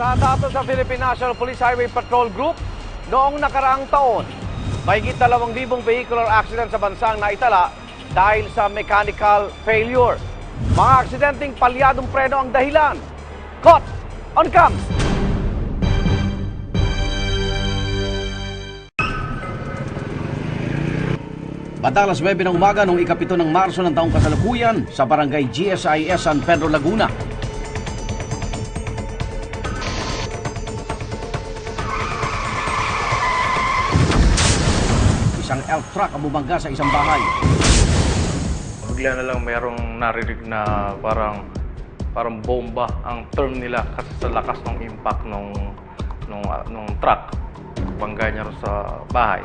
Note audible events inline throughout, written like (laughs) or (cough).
Sa datos sa Philippine National Police Highway Patrol Group, noong nakaraang taon, mahigit 2,000 vehicular accident sa bansang naitala dahil sa mechanical failure. Mga aksidenteng palyadong preno ang dahilan. Caught on cam! Bandang alas 9 ng umaga noong ikapito ng Marso ng taong kasalukuyan sa barangay GSIS San Pedro, Laguna. Isang elf truck ang bumangga sa isang bahay. bigla na lang merong narinig na parang parang bomba ang term nila kasi sa lakas ng impact nung nung ah, nung truck bangga niya rin sa bahay.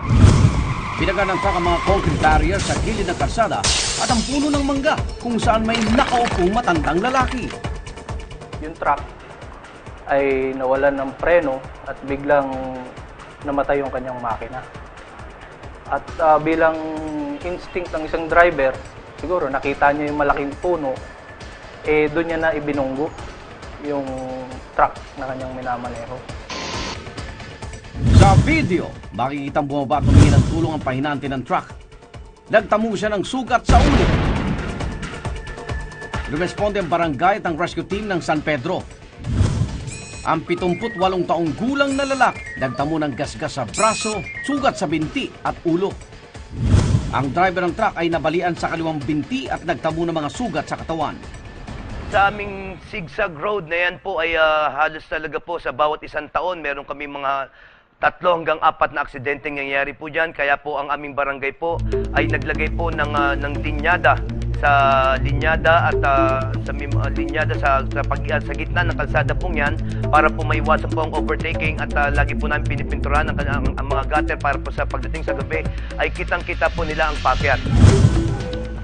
Binaga ng truck ang mga concrete barrier sa gilid ng kalsada at ang puno ng mangga kung saan may nakaupong matandang lalaki. yung truck ay nawalan ng preno at biglang namatay yung kanyang makina. At ah, bilang instinct ng isang driver, siguro nakita niya yung malaking puno, eh doon niya na ibinunggo yung truck na kanyang minamaneho. Sa video, makikita bumaba at humingi ng tulong ang pahinante ng truck. Nagtamo siya ng sugat sa ulo. Rumesponde ang barangay at ang rescue team ng San Pedro. Ang 78 taong gulang na lalak nagtamo ng gasgas sa braso, sugat sa binti at ulo. Ang driver ng truck ay nabalian sa kaliwang binti at nagtamo ng mga sugat sa katawan. Sa aming zigzag road na yan po ay ah, halos talaga po sa bawat isang taon meron kami mga tatlo hanggang apat na aksidente nangyayari po dyan. Kaya po ang aming barangay po ay naglagay po ng, ah, ng linyada sa linyada at ah, sa ah, linyada sa sa, pag, ah, sa gitna ng kalsada pong yan para po maiwasan po ang overtaking at ah, lagi po namin pinipinturahan ang, ang, ang mga gutter para po sa pagdating sa gabi ay kitang-kita po nila ang pakyat.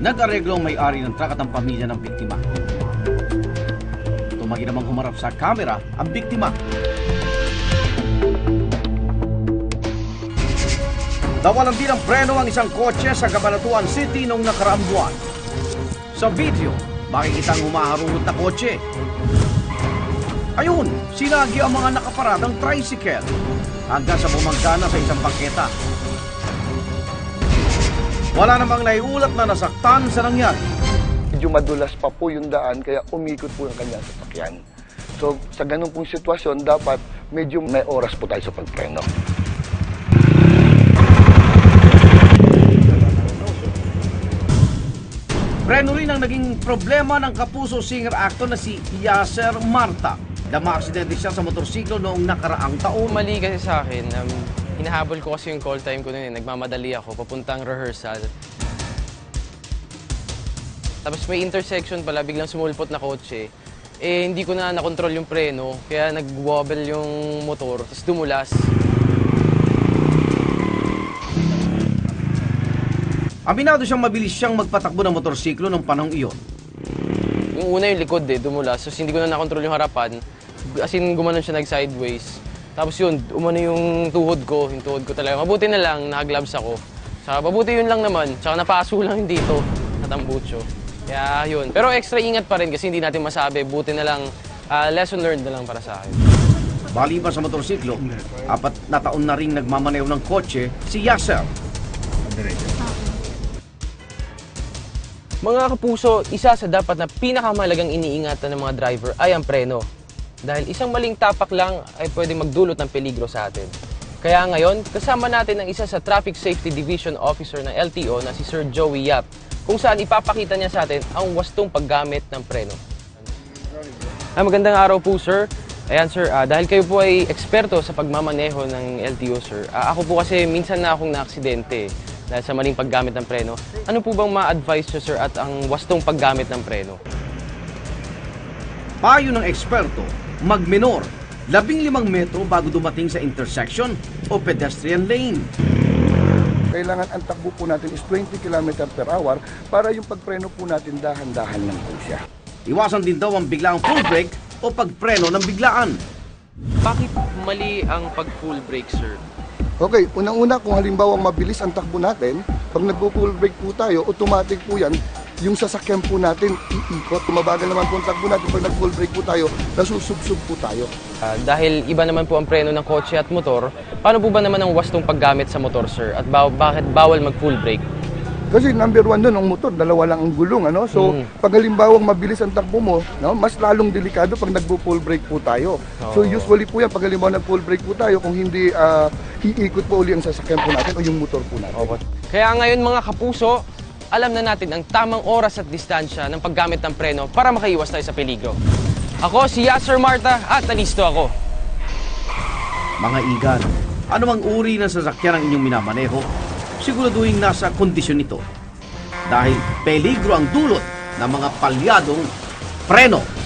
Nag-areglo ang may-ari ng truck at ang pamilya ng biktima. Tumagi namang humarap sa kamera ang biktima. Nawalan din ng preno ang isang kotse sa Cabanatuan City noong nakaraang buwan. Sa video, makikita ang humaharungot na kotse. Ayun, sinagi ang mga nakaparadang tricycle hanggang sa bumangga na sa isang bangketa. Wala namang naiulat na nasaktan sa nangyari. medyo madulas pa po yung daan kaya umikot po yung kanyang sasakyan. So sa ganun pong sitwasyon, dapat medyo may oras po tayo sa pagpreno. Preno rin ang naging problema ng kapuso singer-actor na si Yasser Marta. Dama-aksidente siya sa motorsiklo noong nakaraang taon. Mali kasi sa akin, um, hinahabol ko kasi yung call time ko noon eh. Nagmamadali ako, papuntang rehearsal. Tapos may intersection pala, biglang sumulpot na kotse. Eh, hindi ko na nakontrol yung preno, kaya nag-wobble yung motor, tapos dumulas. Aminado siyang mabilis siyang magpatakbo ng motorsiklo ng panahong iyon. Yung una yung likod eh, dumulas. Tapos hindi ko na nakontrol yung harapan. As in, gumanon siya nag-sideways. Tapos yun, umano yung tuhod ko, yung tuhod ko talaga. Mabuti na lang, naka-gloves ako. Saka mabuti yun lang naman. Saka napaso lang yun (laughs) dito, natambucho. Kaya yun. Pero extra ingat pa rin kasi hindi natin masabi. Buti na lang, ah, lesson learned na lang para sa akin. Baliban sa motorsiklo, apat na taon na ring nagmamaneho ng kotse si Yasser. Mga kapuso, isa sa dapat na pinakamalagang iniingatan ng mga driver ay ang preno. Dahil isang maling tapak lang ay pwede magdulot ng peligro sa atin. Kaya ngayon, kasama natin ang isa sa Traffic Safety Division Officer ng LTO na si Sir Joey Yap, kung saan ipapakita niya sa atin ang wastong paggamit ng preno. Ah, magandang araw po, sir. Ayan, sir. ah, dahil kayo po ay eksperto sa pagmamaneho ng LTO, sir. ah, ako po kasi minsan na akong naaksidente dahil sa maling paggamit ng preno. Ano po bang ma-advise nyo, sir, at ang wastong paggamit ng preno? Payo ng eksperto, magminor, labing limang metro bago dumating sa intersection o pedestrian lane. Kailangan ang takbo po natin is 20 km per hour para yung pagpreno po natin dahan-dahan lang po siya. Iwasan din daw ang biglaang full brake o pagpreno ng biglaan. Bakit mali ang pag-full brake, sir? Okay, unang-una kung halimbawa mabilis ang takbo natin, pag nagpo-full brake po tayo, automatic po yan, yung sasakyan po natin iikot. Mabagal naman po ang takbo natin. Pag nag-full brake po tayo, nasusubsub po tayo. Ah, dahil iba naman po ang preno ng kotse at motor, paano po ba naman ang wastong paggamit sa motor, sir? At ba- bakit bawal mag-full brake? Kasi number one doon, ang motor, dalawa lang ang gulong. Ano? So, Mm. pag halimbawang mabilis ang takbo mo, no, mas lalong delikado pag nagpo-full brake po tayo. So, Oo. usually po yan, pag halimbawa nag-full brake po tayo, kung hindi ah, iikot po uli ang sasakyan po natin o yung motor po natin. Opo. Kaya ngayon mga kapuso, alam na natin ang tamang oras at distansya ng paggamit ng preno para makaiwas tayo sa peligro. Ako si Yasser Marta at nalisto ako. Mga igan, anumang uri ng sasakyan ang inyong minamaneho, siguraduhin nasa kondisyon nito. Dahil peligro ang dulot ng mga palyadong preno.